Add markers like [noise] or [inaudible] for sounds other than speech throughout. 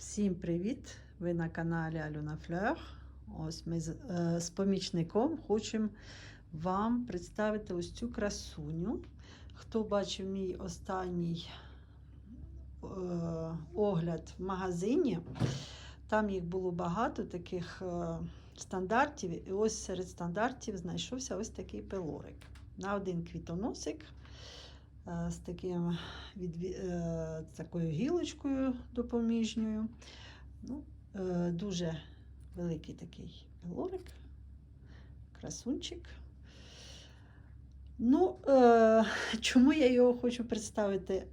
Всім привіт! Ви на каналі Альона Флер. Ось ми з, е, з помічником хочемо вам представити ось цю красуню. Хто бачив мій останній е, огляд в магазині, там їх було багато таких е, стандартів. І ось серед стандартів знайшовся ось такий пилорик. На один квітоносик з таким відві... е, такою гілочкою допоміжньою. Ну, е, дуже великий такий лорик, красунчик. Ну, е, чому я його хочу представити е,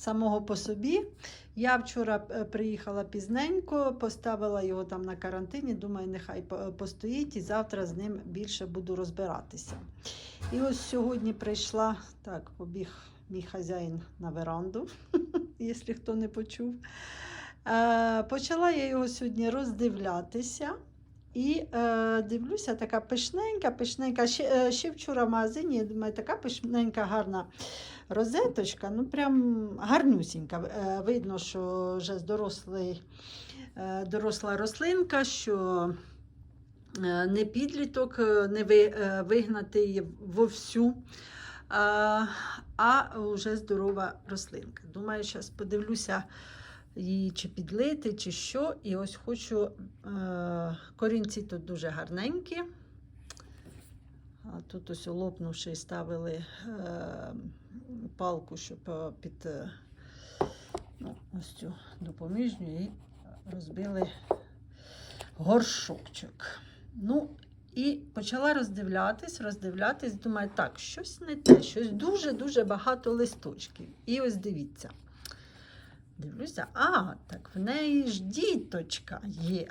самого по собі? Я вчора е, приїхала пізненько, поставила його там на карантині. Думаю, нехай постоїть і завтра з ним більше буду розбиратися. І ось сьогодні прийшла, так, побіг мій хазяїн на веранду, [laughs] якщо хто не почув. Е, почала я його сьогодні роздивлятися. І е, дивлюся, така пишненька, пишненька. Ще, е, ще вчора в магазині, я думаю, така пишненька, гарна розеточка, ну прям гарнюсінька. Е, видно, що вже дорослий, е, доросла рослинка, що е, не підліток, е, не ви, е, вигнатий вовсю, а вже здорова рослинка. Думаю, зараз подивлюся її чи підлити, чи що. І ось хочу е, корінці тут дуже гарненькі. А тут ось лопнувши, ставили е, палку, щоб е, під ну, ось цю допоміжню і розбили горшочок. Ну, і почала роздивлятись, роздивлятись, думаю, так, щось не те, щось дуже-дуже багато листочків. І ось дивіться. Дивлюся, а, так в неї ж діточка є.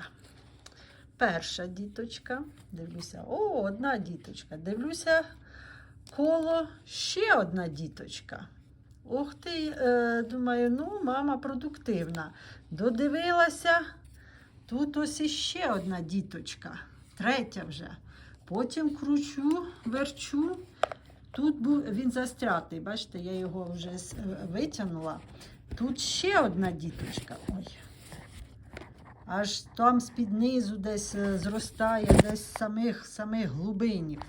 Перша діточка. Дивлюся, о, одна діточка. Дивлюся, коло ще одна діточка. Ух ти, е, думаю, ну, мама продуктивна. Додивилася, тут ось іще одна діточка, третя вже. Потім кручу, верчу. Тут був він застрятий. Бачите, я його вже витягнула. Тут ще одна діточка. Ой. Аж там з-під низу десь е, зростає, десь з самих, самих глибинів.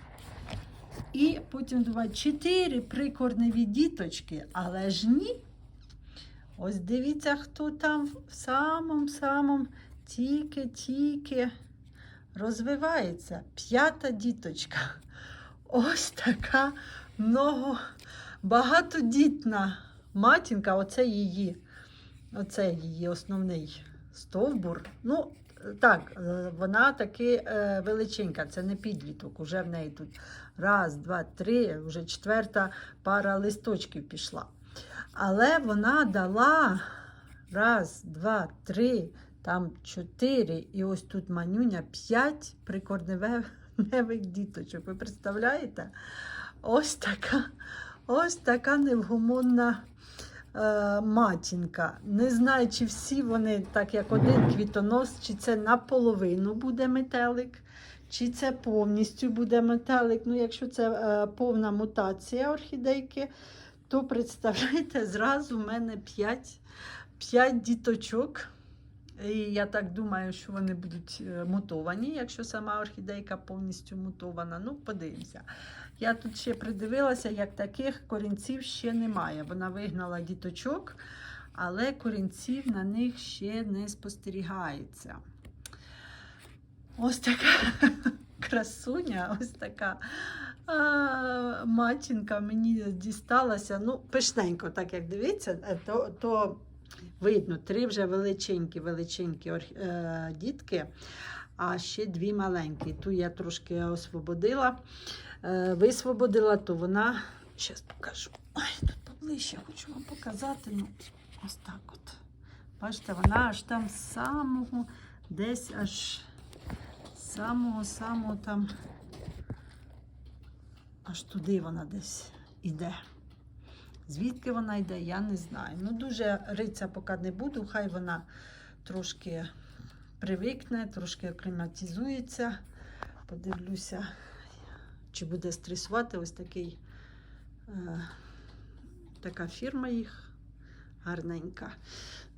І потім думаю, чотири прикорневі діточки, але ж ні. Ось дивіться, хто там в самому-самому тільки-тільки розвивається. П'ята діточка. Ось така много багатодітна матінка, оце її, оце її основний стовбур. Ну, так, е, вона таки е, величенька, це не підліток. Уже в неї тут раз, два, три, вже четверта пара листочків пішла. Але вона дала раз, два, три, там чотири, і ось тут манюня п'ять [laughs] прикорневих діточок. Ви представляєте? Ось така, ось така невгомонна е, матінка. Не знаю, чи всі вони так, як один квітонос, чи це наполовину буде метелик, чи це повністю буде метелик. Ну, якщо це е, повна мутація орхідейки, то представляєте, зразу в мене 5, 5 діточок. І я так думаю, що вони будуть е, мутовані, якщо сама орхідейка повністю мутована. Ну, подивимося. Я тут ще придивилася, як таких корінців ще немає. Вона вигнала діточок, але корінців на них ще не спостерігається. Ось така [laughs] красуня, ось така а, матінка мені дісталася. Ну, пишненько, так як дивіться, е, то, то видно, три вже величенькі, величенькі е, дітки, а ще дві маленькі. Ту я трошки освободила, е, висвободила, то вона. Зараз покажу. Ой, тут поближче хочу вам показати. Ну, ось так от. Бачите, вона аж там з самого, десь аж самого-самого там. Аж туди вона десь іде. Звідки вона йде, я не знаю. Ну, дуже риця поки не буду, хай вона трошки привикне, трошки акліматизується. Подивлюся, чи буде стресувати ось такий, е, така фірма їх гарненька.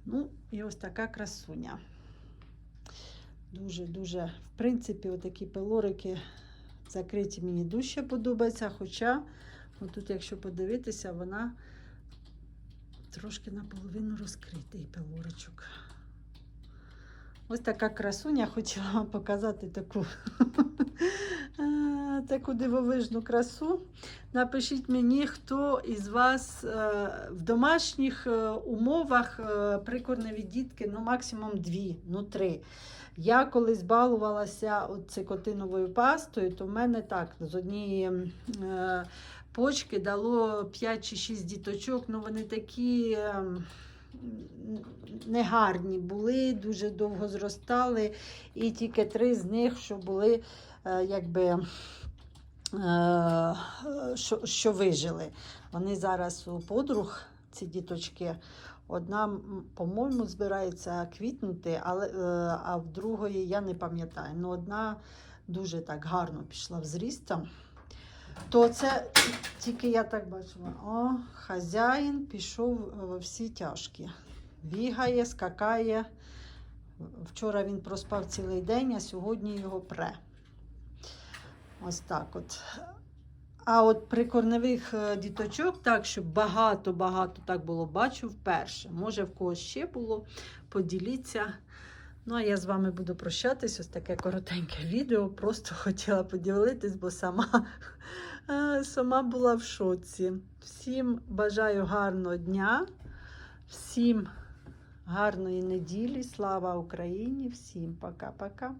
Ну, і ось така красуня. Дуже-дуже, в принципі, отакі пелорики закриті мені дужче подобаються. Хоча, отут, якщо подивитися, вона трошки наполовину розкритий пелоричок. Ось така красуня, хотіла вам показати таку, [laughs] е, таку дивовижну красу. Напишіть мені, хто із вас е, в домашніх е, умовах прикорневі дітки, ну максимум дві, ну три. Я колись балувалася от цикотиновою пастою, то в мене так, з однієї почки дало 5 чи 6 діточок, ну вони такі. е, Негарні були, дуже довго зростали, і тільки три з них, що були е, якби е, що, що вижили. Вони зараз у подруг, ці діточки. Одна, по-моєму, збирається квітнути, але, е, а в другої я не пам'ятаю. Ну, одна дуже так гарно пішла в зрістом. То це тільки я так бачила. О, хазяїн пішов во всі тяжкі. Бігає, скакає. Вчора він проспав цілий день, а сьогодні його пре. Ось так от. А от при корневих е, діточок, так, щоб багато-багато так було, бачу вперше. Може, в когось ще було, поділіться. Ну, а я з вами буду прощатись. Ось таке коротеньке відео. Просто [laughs] хотіла поділитись, бо сама, е, сама була в шоці. Всім бажаю гарного дня, всім гарної неділі. Слава Україні! Всім пока-пока.